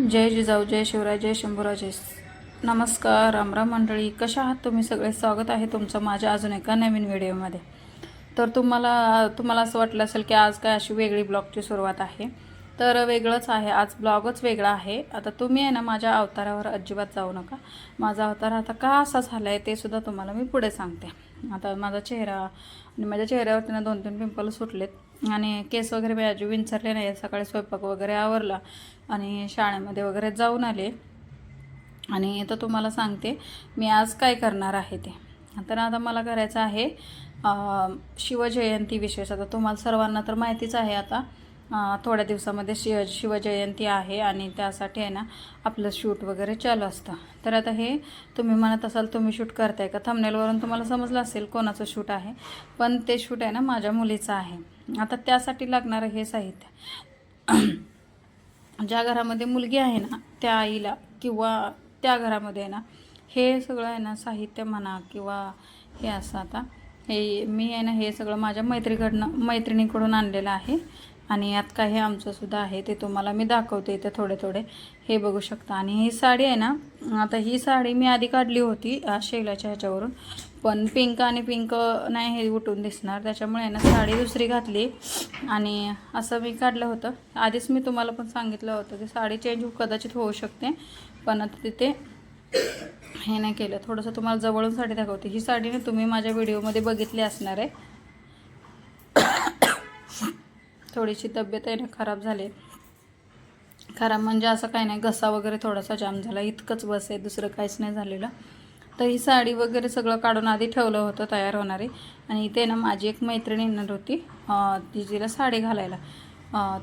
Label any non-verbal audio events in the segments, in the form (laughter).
जय जिजाऊ जय शिवराय जय शंभूराज. नमस्कार रामराम मंडळी. कशा आहात तुम्ही? सगळे स्वागत आहे तुमचं माझ्या अजून एका नवीन व्हिडिओमध्ये. तर तुम्हाला तुम्हाला असं वाटलं असेल की आज काय अशी वेगळी ब्लॉगची सुरुवात आहे. तर वेगळंच आहे. आज ब्लॉगच वेगळा आहे. आता तुम्ही आहे ना माझ्या अवतारावर अजिबात जाऊ नका. माझा अवतार आता का असा झाला आहे ते सुद्धा तुम्हाला मी पुढे सांगते. आता माझा चेहरा आणि माझ्या चेहऱ्यावरती ना दोन तीन पिंपल सुटलेत आणि केस वगैरे मी अजून विंचरले नाही सकाळी स्वयंपाक वगैरे आवरला आणि शाळेमध्ये वगैरे जाऊन आले. आणि तर तुम्हाला सांगते मी आज काय करणार आहे ते. तर आता मला करायचं आहे शिवजयंती विशेष. आता तुम्हाला सर्वांना तर माहितीच आहे आता थोड्या दिवसामध्ये शिव शिवजयंती आहे आणि त्यासाठी आहे ना आपलं शूट वगैरे चालू असतं. तर आता हे तुम्ही म्हणत असाल तुम्ही शूट करताय का? थंबनेलवरून तुम्हाला समजलं असेल कोणाचं शूट आहे. पण ते शूट आहे ना माझ्या मुलीचं आहे. आता त्यासाठी लागणारं हे साहित्य. ज्या घरामध्ये मुलगी आहे ना त्या आईला किंवा त्या घरामध्ये आहे ना हे सगळं आहे ना साहित्य म्हणा किंवा हे असं आता हे मी आहे ना हे सगळं माझ्या मैत्रीकडनं मैत्रिणीकडून आणलेलं आहे. आणि यात काही आमचंसुद्धा आहे ते तुम्हाला मी दाखवते इथे थोडे थोडे. हे बघू शकता. आणि ही साडी आहे ना आता ही साडी मी आधी काढली होती अं, शेलाच्या ह्याच्यावरून. पण पिंक आणि पिंक नाही हे उठून दिसणार. त्याच्यामुळे आहे ना साडी दुसरी घातली. आणि असं मी काढलं होतं. आधीच मी तुम्हाला पण सांगितलं होतं की साडी चेंज कदाचित होऊ शकते. पण आता तिथे हे नाही केलं. थोडंसं तुम्हाला जवळून साडी दाखवते. ही साडी ना तुम्ही माझ्या व्हिडिओमध्ये बघितली असणार आहे. थोडीशी तब्येत आहे ना खराब झाली खराब म्हणजे असं काही नाही घसा वगैरे थोडासा जाम झाला इतकंच बस आहे दुसरं काहीच नाही झालेलं. तर ही साडी वगैरे सगळं काढून आधी ठेवलं होतं तयार होणारी आणि इथे ना माझी एक मैत्रीण येणार होती ती तिला साडी घालायला.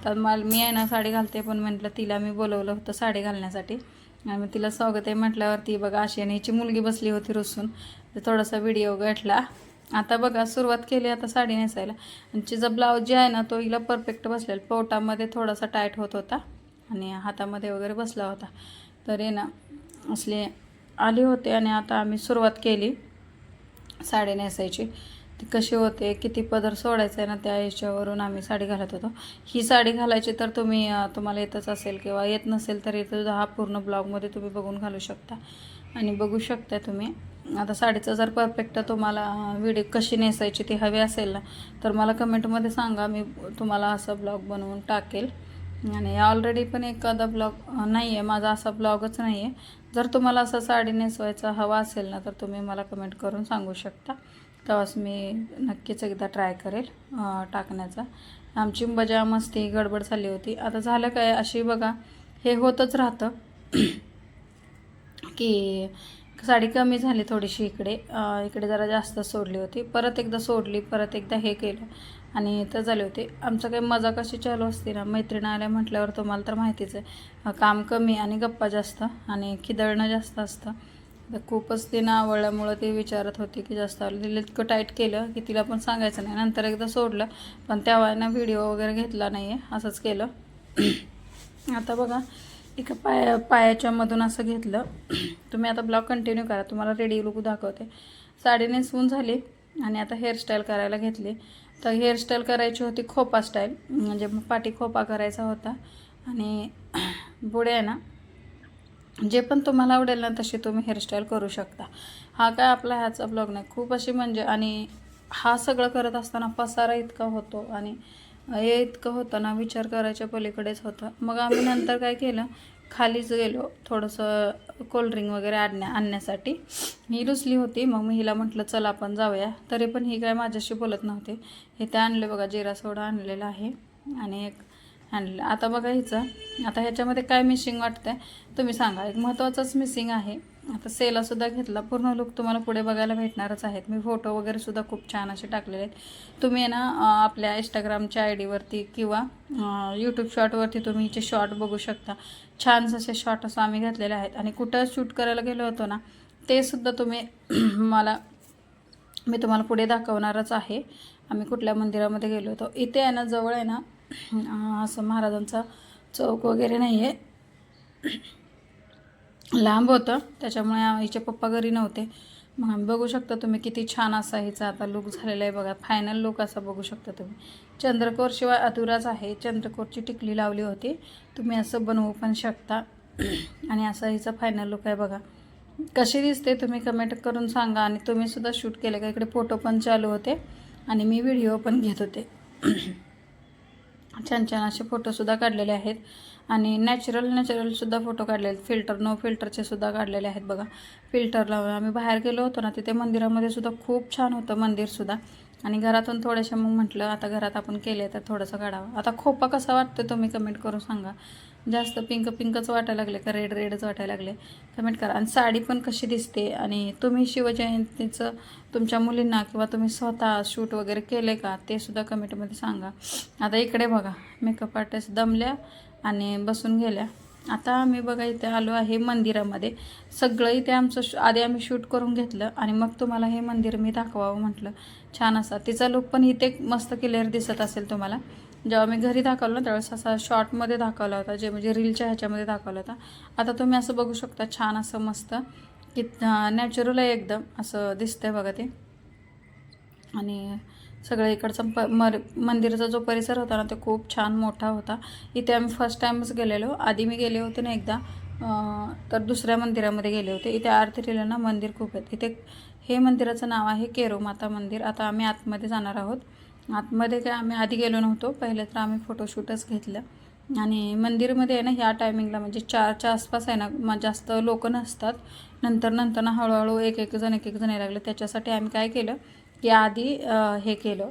तर मला मी आहे ना साडी घालते पण म्हटलं तिला मी बोलवलं होतं साडी घालण्यासाठी. आणि मग तिला स्वागत आहे म्हटल्यावरती बघा अशी आणि हिची मुलगी बसली होती रुसून. तर थोडासा व्हिडिओ गाठला आता बघा सुरुवात केली आता साडी नेसायला. आणि तिचा ब्लाऊज जे आहे ना तो हिला परफेक्ट बसलेला. पोटामध्ये थोडासा टाईट होत होता आणि हातामध्ये वगैरे बसला होता. तर हे ना असले आले होते आणि आता आम्ही सुरुवात केली साडी नेसायची. ती कशी होते किती पदर सोडायचं आहे ना त्या ह्याच्यावरून आम्ही साडी घालत होतो. ही साडी घालायची तर तुम्ही तुम्हाला येतच असेल किंवा येत नसेल तर इथं हा पूर्ण ब्लॉगमध्ये तुम्ही बघून घालू शकता. आणि बघू शकता तुम्ही. आता साडीचं जर परफेक्ट तुम्हाला व्हिडिओ कशी नेसायची ती हवी असेल ना तर मला कमेंटमध्ये सांगा. मी तुम्हाला असा ब्लॉग बनवून टाकेल. आणि ऑलरेडी पण एखादा ब्लॉग नाही आहे माझा असा ब्लॉगच नाही आहे जर तुम्हाला असं साडी नेसवायचा हवा असेल ना तर तुम्ही मला कमेंट करून सांगू शकता. तेव्हाच मी नक्कीच एकदा ट्राय करेल टाकण्याचा. आमची मजा मस्ती गडबड झाली होती. आता झालं काय अशी बघा हे होतच राहतं. (clears throat) की साडी कमी झाली थोडीशी इकडे. इकडे जरा जास्त सोडली होती. परत एकदा सोडली परत एकदा हे केलं आणि तर झाले होते. आमचं काही मजा कशी चालू असते ना मैत्रिणी आल्या म्हटल्यावर तुम्हाला तर माहितीच आहे. काम कमी आणि गप्पा जास्त आणि खिदळणं जास्त असतं. तर खूपच तिनं आवडल्यामुळं ती विचारत होती की जास्त आवडलं तिला इतकं टाईट केलं की तिला पण सांगायचं नाही. नंतर एकदा सोडलं पण तेव्हा व्हिडिओ वगैरे घेतला नाही आहे असंच केलं. (clears throat) आता बघा एका पाया पायाच्यामधून असं घेतलं. तुम्ही आता ब्लॉग कंटिन्यू करा. तुम्हाला रेडी लुक दाखवते. साडी नेसवून झाली आणि आता हेअरस्टाईल करायला घेतली. तर हेअरस्टाईल करायची होती खोपा स्टाईल म्हणजे पाठी खोपा करायचा होता. आणि पुढे आहे ना जे पण तुम्हाला आवडेल ना तशी तुम्ही हेअरस्टाईल करू शकता. हा काय आपला ह्याचा ब्लॉग नाही. खूप अशी म्हणजे आणि हा सगळं करत असताना पसारा इतका होतो आणि हे इतकं होतं ना विचार करायच्या पलीकडेच होतं. मग आम्ही नंतर काय केलं खालीच गेलो थोडंसं कोल्ड्रिंक वगैरे आणण्या आणण्यासाठी. ही रुसली होती मग मी हिला म्हटलं चल आपण जाऊया. तरी पण ही काय माझ्याशी बोलत नव्हते. हे ते आणले बघा जिरा सोडा आणलेला आहे. आणि एक आणलं आता बघा हिचं. आता ह्याच्यामध्ये काय मिसिंग वाटतं आहे तुम्ही सांगा. एक महत्त्वाचंच मिसिंग आहे. आता सेलासुद्धा घेतला. पूर्ण लुक तुम्हाला पुढे बघायला भेटणारच आहेत. मी फोटो वगैरे सुद्धा खूप छान असे टाकलेले आहेत. तुम्ही आहे ना आपल्या इंस्टाग्रामच्या आय डीवरती किंवा यूट्यूब शॉर्टवरती तुम्ही हिचे शॉर्ट बघू शकता. छान असे शॉर्ट असं आम्ही घेतलेले आहेत. आणि कुठं शूट करायला गेलो होतो ना ते सुद्धा तुम्ही (clears throat) मला मी तुम्हाला पुढे दाखवणारच आहे. आम्ही कुठल्या मंदिरामध्ये गेलो होतो. इथे आहे ना जवळ आहे ना असं महाराजांचा चौक वगैरे नाही आहे लांब होतं. त्याच्यामुळे हिचे पप्पा घरी नव्हते. मग आम्ही बघू शकता तुम्ही किती छान असा हिचा आता लुक झालेला आहे बघा. फायनल लुक असा बघू शकता तुम्ही. चंद्रकोर शिवाय अधुराच आहे. चंद्रकोरची टिकली लावली होती. तुम्ही असं बनवू पण शकता. आणि असा हिचा फायनल लुक आहे बघा. कशी दिसते तुम्ही कमेंट करून सांगा. आणि तुम्हीसुद्धा शूट केले का? इकडे फोटो पण चालू होते. आणि मी व्हिडिओ पण घेत होते. छान छान असे फोटोसुद्धा काढलेले आहेत. आणि नॅचरल नॅचरलसुद्धा फोटो काढलेले आहेत. फिल्टर नो फिल्टरचे सुद्धा काढलेले आहेत बघा. फिल्टर लावून आम्ही बाहेर गेलो होतो ना तिथे मंदिरामध्ये सुद्धा खूप छान होतं मंदिरसुद्धा आणि घरातून थोड्याशा मग म्हटलं आता घरात आपण केले तर थोडंसं काढावं. आता खोपा कसा वाटतं तुम्ही कमेंट करून सांगा. जास्त पिंक पिंकच वाटायला लागले का रेड रेडच वाटायला लागले. कमेंट करा. आणि साडी पण कशी दिसते? आणि तुम्ही शिवजयंतीचं तुमच्या मुलींना किंवा तुम्ही स्वतः शूट वगैरे केले का? ते सुद्धा कमेंटमध्ये सांगा. आता इकडे बघा. मेकअप आर्टिस्ट दमल्या आणि बसून गेल्या. आता आम्ही बघा इथे आलो आहे मंदिरामध्ये. सगळं इथे आमचं शू आधी आम्ही शूट करून घेतलं आणि मग तुम्हाला हे मंदिर मी दाखवावं म्हटलं. छान असा. तिचा लुक पण इथे मस्त क्लिअर दिसत असेल तुम्हाला. जेव्हा मी घरी दाखवलं ना त्यावेळेस असा शॉर्टमध्ये दाखवला होता जे म्हणजे रीलच्या ह्याच्यामध्ये दाखवला होता. आता तुम्ही असं बघू शकता छान असं मस्त की नॅचरल आहे एकदम असं दिसतंय बघा ते. आणि सगळं इकडचा प मर मंदिराचा जो परिसर होता ना तो खूप छान मोठा होता. इथे आम्ही फर्स्ट टाईमच गेलेलो. आधी मी गेले होते ना एकदा तर दुसऱ्या मंदिरामध्ये गेले होते. इथे आरती ना मंदिर खूप आहेत. इथे हे मंदिराचं नाव आहे केरो माता मंदिर. आता आम्ही आतमध्ये जाणार आहोत. आतमध्ये काय आम्ही आधी गेलो नव्हतो. पहिले तर आम्ही फोटोशूटच घेतलं. आणि मंदिरमध्ये आहे ना ह्या टायमिंगला म्हणजे चारच्या आसपास आहे ना मग जास्त लोक नसतात. नंतर नंतर ना हळूहळू एक एक जण एक एक जण यायला लागले. त्याच्यासाठी आम्ही काय केलं की आधी हे केलं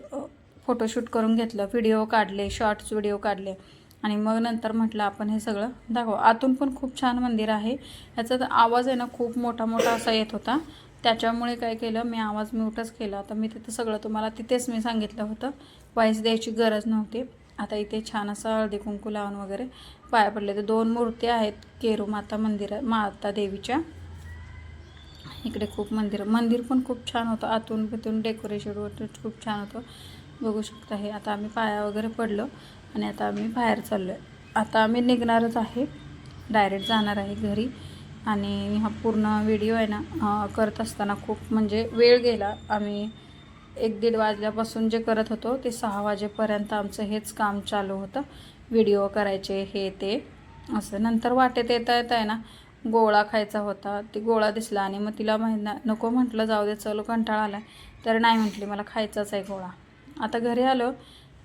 फोटोशूट करून घेतलं. व्हिडिओ काढले शॉर्ट्स व्हिडिओ काढले. आणि मग नंतर म्हटलं आपण हे सगळं दाखवू. आतून पण खूप छान मंदिर आहे. ह्याचा तर आवाज आहे ना खूप मोठा मोठा असा येत होता. त्याच्यामुळे काय केलं मी आवाज म्यूटच केला. आता मी तिथं सगळं तुम्हाला तिथेच मी सांगितलं होतं. वाईस द्यायची गरज नव्हती. आता इथे छान असं हळदी कुंकू लावून वगैरे पाया पडले तर दोन मूर्त्या आहेत केरू माता मंदिर माता देवीच्या. इकडे खूप मंदिर मंदिर पण खूप छान होतं. आतून बितून डेकोरेशन वगैरे खूप छान होतं. बघू शकता हे. आता आम्ही पाया वगैरे पडलो आणि आता आम्ही बाहेर चाललो आहे आता आम्ही निघणारच आहे. डायरेक्ट जाणार आहे घरी. आणि हा पूर्ण व्हिडिओ आहे ना करत असताना खूप म्हणजे वेळ गेला. आम्ही एक दीड वाजल्यापासून जे करत होतो ते सहा वाजेपर्यंत आमचं हेच काम चालू होतं. व्हिडिओ करायचे हे ते. असं नंतर वाटेत येता येत आहे ना गोळा खायचा होता. ती गोळा दिसला आणि मग तिला महिना नको म्हटलं जाऊ दे चलो कंटाळा आला तर नाही म्हटली मला खायचाच आहे गोळा. आता घरी आलो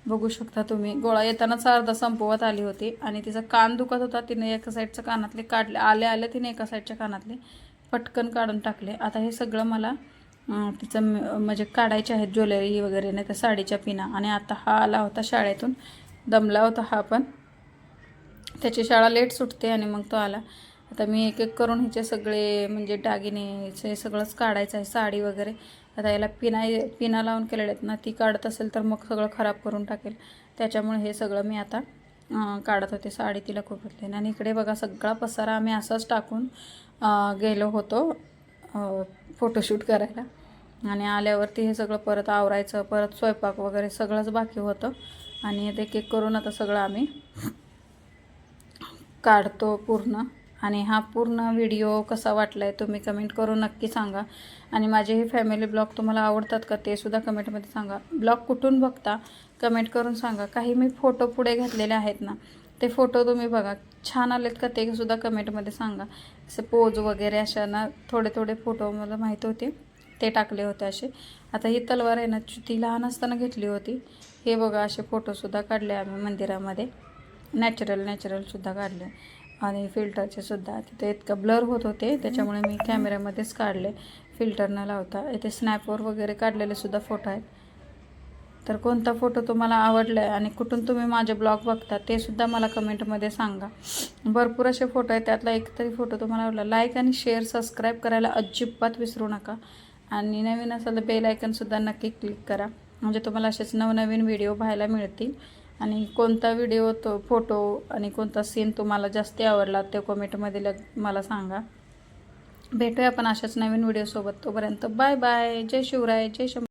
बघू शकता तुम्ही. गोळा येतानाच अर्धा संपवत आली होती आणि तिचा कान दुखत होता. तिने एका साईडचं कानातले काढले. आले आले तिने एका साईडच्या कानातले. पटकन काढून टाकले. आता हे सगळं मला तिचं म्हणजे काढायचे आहेत ज्वेलरी वगैरे नाही तर साडीच्या पिना. आणि आता हा आला होता शाळेतून. दमला होता हा पण. त्याची शाळा लेट सुटते आणि मग तो आला. आता मी एक एक करून हिचे सगळे म्हणजे दागिनेचे सगळंच काढायचं आहे साडी वगैरे. आता याला पिना पिना लावून केलेले आहेत ना ती काढत असेल तर मग सगळं खराब करून टाकेल. त्याच्यामुळे हे सगळं मी आता काढत होते साडी तिला खूप होते आणि इकडे बघा सगळा पसारा आम्ही असाच टाकून गेलो होतो फोटोशूट करायला. आणि आल्यावरती हे सगळं परत आवरायचं परत स्वयंपाक वगैरे सगळंच बाकी होतं. आणि एक एक करून आता सगळं आम्ही काढतो पूर्ण. आणि हा पूर्ण व्हिडिओ कसा वाटला आहे तुम्ही कमेंट करून नक्की सांगा. आणि माझे हे फॅमिली ब्लॉग तुम्हाला आवडतात का ते सुद्धा कमेंटमध्ये सांगा. ब्लॉग कुठून बघता कमेंट करून सांगा. काही मी फोटो पुढे घातलेले आहेत ना ते फोटो तुम्ही बघा. छान आलेत का ते सुद्धा कमेंटमध्ये सांगा. असे पोज वगैरे अशा ना थोडे थोडे फोटो मला माहीत होते. ते टाकले होते असे. आता ही तलवार आहे ना ती लहान असताना घेतली होती. हे बघा असे फोटोसुद्धा काढले आम्ही मंदिरामध्ये. नॅचरल नॅचरलसुद्धा काढले. आणि फिल्टरचे सुद्धा. तिथे इतकं ब्लर होत होते त्याच्यामुळे मी कॅमेऱ्यामध्येच काढले. फिल्टर न लावता. इथे स्नॅपवर वगैरे काढलेले सुद्धा फोटो आहेत. तर कोणता फोटो तुम्हाला आवडला आहे आणि कुठून तुम्ही माझे ब्लॉग बघता ते सुद्धा मला कमेंटमध्ये सांगा. भरपूर असे फोटो आहेत. त्यातला एक तरी फोटो तुम्हाला आवडला. लाईक आणि शेअर सबस्क्राईब करायला अजिबात विसरू नका. आणि नवीन असेल तर बेल आयकनसुद्धा नक्की क्लिक करा. म्हणजे तुम्हाला असेच नवनवीन व्हिडिओ पाहायला मिळतील. आणि कोणता व्हिडिओ तो फोटो आणि कोणता सीन तुम्हाला जास्त आवडला ते कमेंटमध्ये लग मला सांगा. भेटूया आपण अशाच नवीन व्हिडिओसोबत तोपर्यंत बाय बाय जय शिवराय जय शंभ.